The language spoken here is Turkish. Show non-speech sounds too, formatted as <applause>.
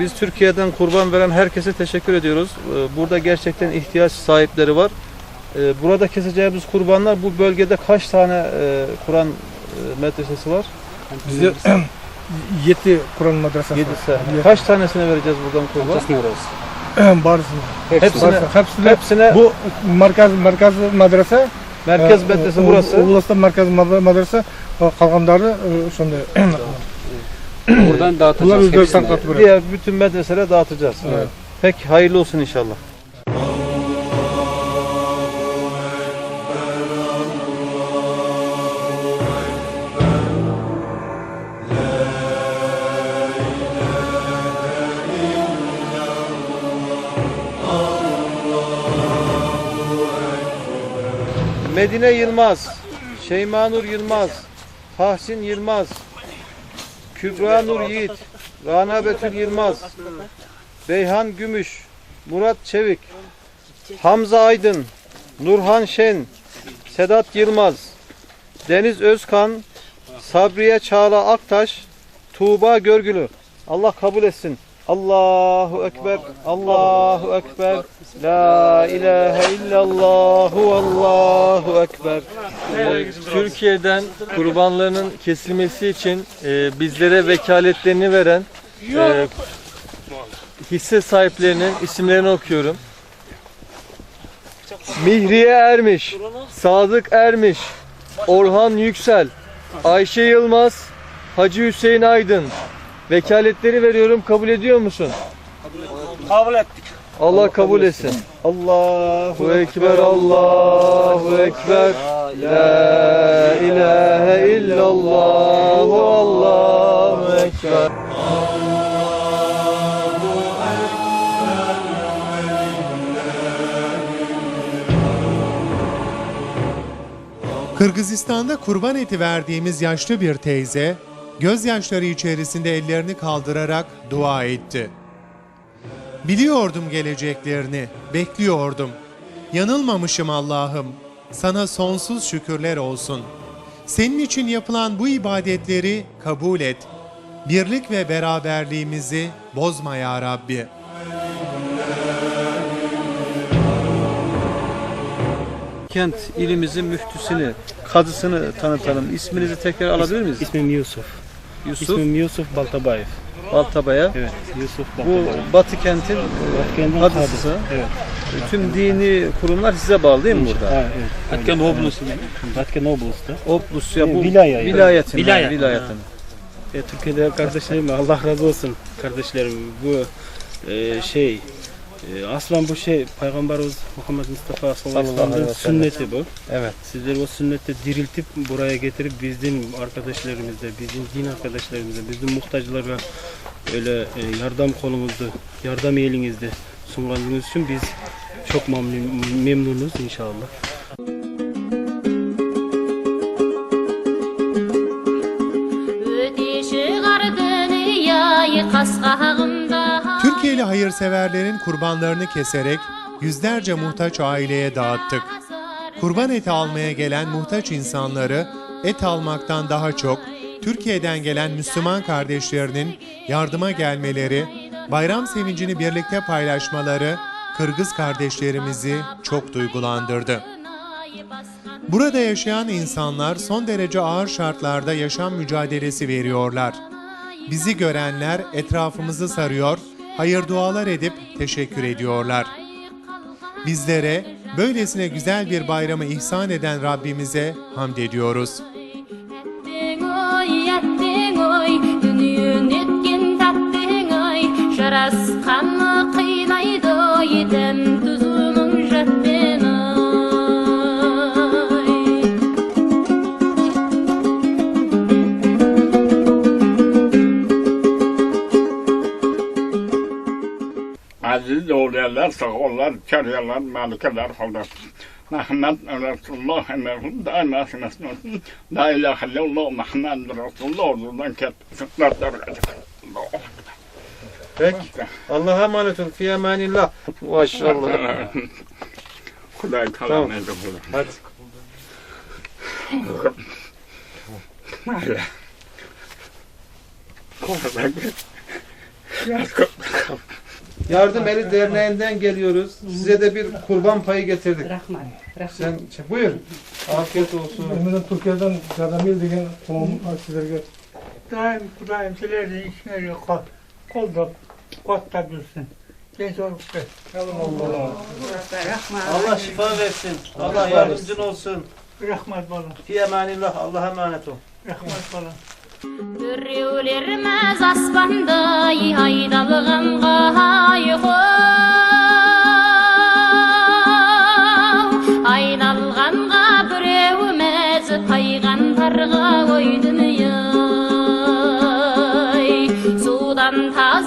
biz Türkiye'den kurban veren herkese teşekkür ediyoruz. Ee, Burada gerçekten ihtiyaç sahipleri var. Ee, Burada keseceğimiz kurbanlar bu bölgede kaç tane e, Kur'an e, medresesi var? Bizde <clears throat> 7 Kur'an madrasası. Yedisi. var. Kaç tanesine vereceğiz buradan kurban? <clears throat> Barısına. Hepsine. Barısına. Hepsine. Hepsine Bu merkez merkez medrese. merkez medrese burası. Ulus'ta merkez medrese. o Kalganları e, şunda. <clears throat> <clears throat> Buradan dağıtacağız hepsini. Diğer bütün medreselere dağıtacağız. Evet. Peki hayırlı olsun inşallah. Medine Yılmaz, Şeyma Nur Yılmaz, Tahsin Yılmaz, Kübra Nur Yiğit, Rana Betül Yılmaz, Beyhan Gümüş, Murat Çevik, Hamza Aydın, Nurhan Şen, Sedat Yılmaz, Deniz Özkan, Sabriye Çağla Aktaş, Tuğba Görgülü. Allah kabul etsin. Allahu Ekber, Allahu Ekber, La ilahe illallahu, Allahu Ekber. Türkiye'den kurbanlarının kesilmesi için e, bizlere vekaletlerini veren e, hisse sahiplerinin isimlerini okuyorum. Mihriye Ermiş, Sadık Ermiş, Orhan Yüksel, Ayşe Yılmaz, Hacı Hüseyin Aydın. Vekaletleri veriyorum. Kabul ediyor musun? Kabul ettik. Allah kabul etsin. Allahu Allahu Ekber, Allahu Ekber. La ilahe illallah, Allahu Ekber. Kırgızistan'da kurban eti verdiğimiz yaşlı bir teyze, gözyaşları içerisinde ellerini kaldırarak dua etti. Biliyordum geleceklerini, bekliyordum. Yanılmamışım Allah'ım. Sana sonsuz şükürler olsun. Senin için yapılan bu ibadetleri kabul et. Birlik ve beraberliğimizi bozma ya Rabbi.'' Kent ilimizin müftüsünü, kadısını tanıtalım. İsminizi tekrar alabilir miyiz? İsmim Yusuf. Yusuf İsmim Yusuf Baltabayev. Baltabaya. Evet, Yusuf Bu Baltabayev. Batı kentin Kendim kadısı. Evet. tüm dini kurumlar size bağlı değil mi burada? Ha, evet. Batken Oblusu. Batken Oblusu'da. Oblus ya bu Vilaya yani. vilayetin. Vilayet. vilayetin. E, Türkiye'de kardeşlerim Allah razı olsun kardeşlerim. Bu e, şey e, aslan bu şey Peygamberimiz Muhammed Mustafa sallallahu aleyhi ve sellem. sünneti bu. Evet. Sizleri o sünneti diriltip buraya getirip bizim arkadaşlarımızda, bizim din arkadaşlarımızda, bizim muhtaçlara öyle e, yardım kolumuzda, yardım elinizde sunduğunuz için biz çok memnun, memnunuz inşallah. Öteşi gar dünyayı kasqağımda Türkiye'li hayırseverlerin kurbanlarını keserek yüzlerce muhtaç aileye dağıttık. Kurban eti almaya gelen muhtaç insanları et almaktan daha çok Türkiye'den gelen Müslüman kardeşlerinin yardıma gelmeleri, bayram sevincini birlikte paylaşmaları Kırgız kardeşlerimizi çok duygulandırdı. Burada yaşayan insanlar son derece ağır şartlarda yaşam mücadelesi veriyorlar. Bizi görenler etrafımızı sarıyor, hayır dualar edip teşekkür ediyorlar. Bizlere böylesine güzel bir bayramı ihsan eden Rabbimize hamd ediyoruz. Aziz oğullar, sağollar, kariyeler, malikeler falan. Muhammed Resulullah emerhum daima sinasın. La ilahe illallah Muhammed Resulullah oradan ket. Sıklarlar. Peki. Allah'a emanet olun. Fi emanillah. Maşallah. Kuday kalan bu? Hadi. Öyle. Yardım Eli Derneği'nden geliyoruz. Size de bir kurban payı getirdik. Rahman. Sen buyur. Afiyet olsun. Emine Türkiye'den Gadamil degan qavm sizlarga Daim Kudayım sizlerden işine kol, kolda kotta olup Rahman. Allah şifa versin. Allah yardımcın olsun. Rahmet bana, Fi emanillah. Allah'a emanet ol. rahmet bana. Bireolermez aspanday haydalğanğa Thở